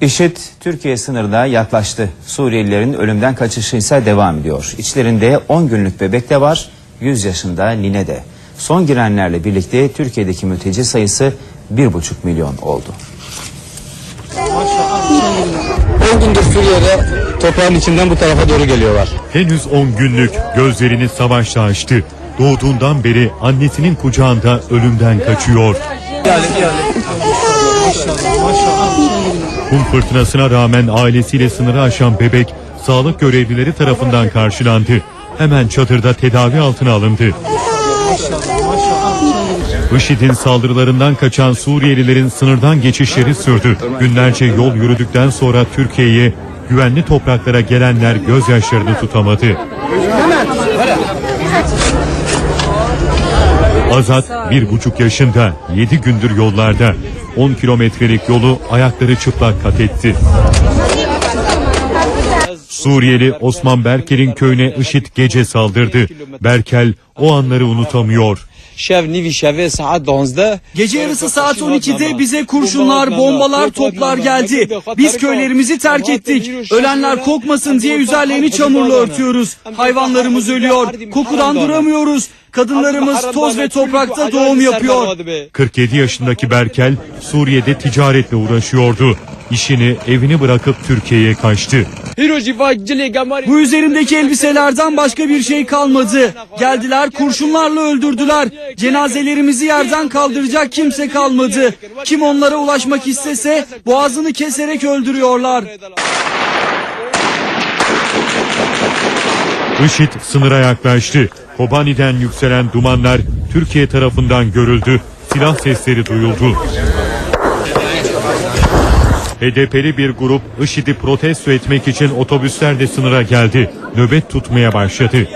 IŞİD Türkiye sınırına yaklaştı. Suriyelilerin ölümden kaçışı ise devam ediyor. İçlerinde 10 günlük bebek de var, 100 yaşında nine de. Son girenlerle birlikte Türkiye'deki mülteci sayısı 1,5 milyon oldu. 10 gündür Suriye'de toprağın içinden bu tarafa doğru geliyorlar. Henüz 10 günlük gözlerini savaşta açtı. Doğduğundan beri annesinin kucağında ölümden kaçıyor. Kum fırtınasına rağmen ailesiyle sınırı aşan bebek sağlık görevlileri tarafından karşılandı. Hemen çadırda tedavi altına alındı. IŞİD'in saldırılarından kaçan Suriyelilerin sınırdan geçişleri sürdü. Günlerce yol yürüdükten sonra Türkiye'ye güvenli topraklara gelenler gözyaşlarını tutamadı. Azat bir buçuk yaşında, yedi gündür yollarda. 10 kilometrelik yolu ayakları çıplak kat etti. Suriyeli Osman Berkel'in köyüne IŞİD gece saldırdı. Berkel o anları unutamıyor. Gece yarısı saat 12'de bize kurşunlar, bombalar, toplar geldi. Biz köylerimizi terk ettik. Ölenler kokmasın diye üzerlerini çamurla örtüyoruz. Hayvanlarımız ölüyor. Kokudan duramıyoruz. Kadınlarımız toz ve toprakta doğum yapıyor. 47 yaşındaki Berkel Suriye'de ticaretle uğraşıyordu. İşini, evini bırakıp Türkiye'ye kaçtı. Bu üzerimdeki elbiselerden başka bir şey kalmadı. Geldiler kurşunlarla öldürdüler. Cenazelerimizi yerden kaldıracak kimse kalmadı. Kim onlara ulaşmak istese boğazını keserek öldürüyorlar. IŞİD sınıra yaklaştı. Kobani'den yükselen dumanlar Türkiye tarafından görüldü. Silah sesleri duyuldu. HDP'li bir grup IŞİD'i protesto etmek için otobüslerle sınıra geldi. Nöbet tutmaya başladı.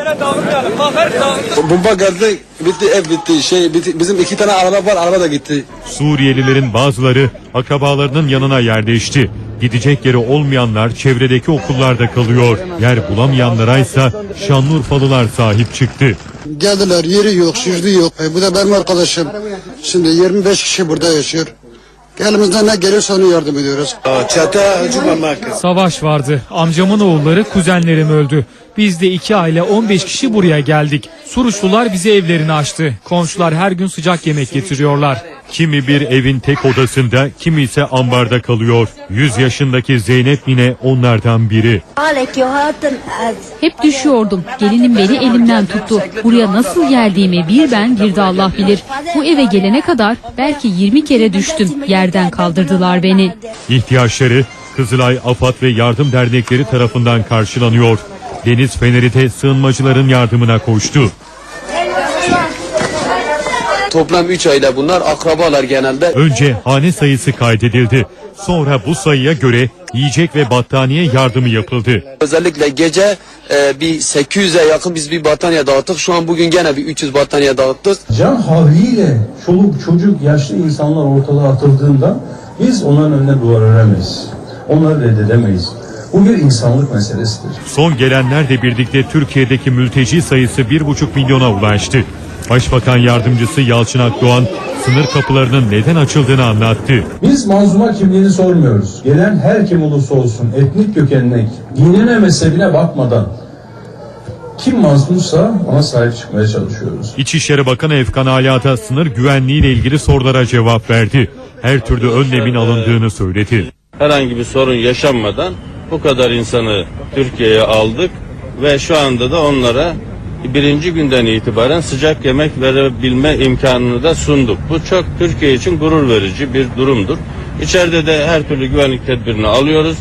Bomba geldi, bitti ev bitti. Şey bitti. Bizim iki tane araba var, araba da gitti. Suriyelilerin bazıları akrabalarının yanına yerleşti. Gidecek yeri olmayanlar çevredeki okullarda kalıyor. Yer bulamayanlara ise Şanlıurfalılar sahip çıktı. Geldiler yeri yok, şurdu yok. E, bu da benim arkadaşım. Şimdi 25 kişi burada yaşıyor. Elimizden ne gelirse onu yardım ediyoruz. Çete hücum merkez. Savaş vardı. Amcamın oğulları, kuzenlerim öldü. Biz de iki aile 15 kişi buraya geldik. Suruçlular bize evlerini açtı. Komşular her gün sıcak yemek getiriyorlar. Kimi bir evin tek odasında, kimi ise ambarda kalıyor. 100 yaşındaki Zeynep yine onlardan biri. Hep düşüyordum. Gelinim beni elimden tuttu. Buraya nasıl geldiğimi bir ben bir de Allah bilir. Bu eve gelene kadar belki 20 kere düştüm. Yerden kaldırdılar beni. İhtiyaçları Kızılay, AFAD ve yardım dernekleri tarafından karşılanıyor. Deniz Feneri de sığınmacıların yardımına koştu. Toplam 3 aile bunlar, akrabalar genelde. Önce hane sayısı kaydedildi. Sonra bu sayıya göre yiyecek ve battaniye yardımı yapıldı. Özellikle gece e, bir 800'e yakın biz bir battaniye dağıttık. Şu an bugün gene bir 300 battaniye dağıttık. Can havliyle çoluk çocuk yaşlı insanlar ortalığa atıldığında biz onların önüne duvar öremeyiz. Onları reddedemeyiz. Bu bir insanlık meselesidir. Son gelenlerle birlikte Türkiye'deki mülteci sayısı 1,5 milyona ulaştı. Başbakan yardımcısı Yalçın Akdoğan sınır kapılarının neden açıldığını anlattı. Biz manzuma kimliğini sormuyoruz. Gelen her kim olursa olsun etnik kökenine, dinine mezhebine bakmadan kim mazlumsa ona sahip çıkmaya çalışıyoruz. İçişleri Bakanı Efkan Ala da sınır güvenliği ile ilgili sorulara cevap verdi. Her türlü önlemin alındığını söyledi. herhangi bir sorun yaşanmadan bu kadar insanı Türkiye'ye aldık ve şu anda da onlara birinci günden itibaren sıcak yemek verebilme imkanını da sunduk. Bu çok Türkiye için gurur verici bir durumdur. İçeride de her türlü güvenlik tedbirini alıyoruz.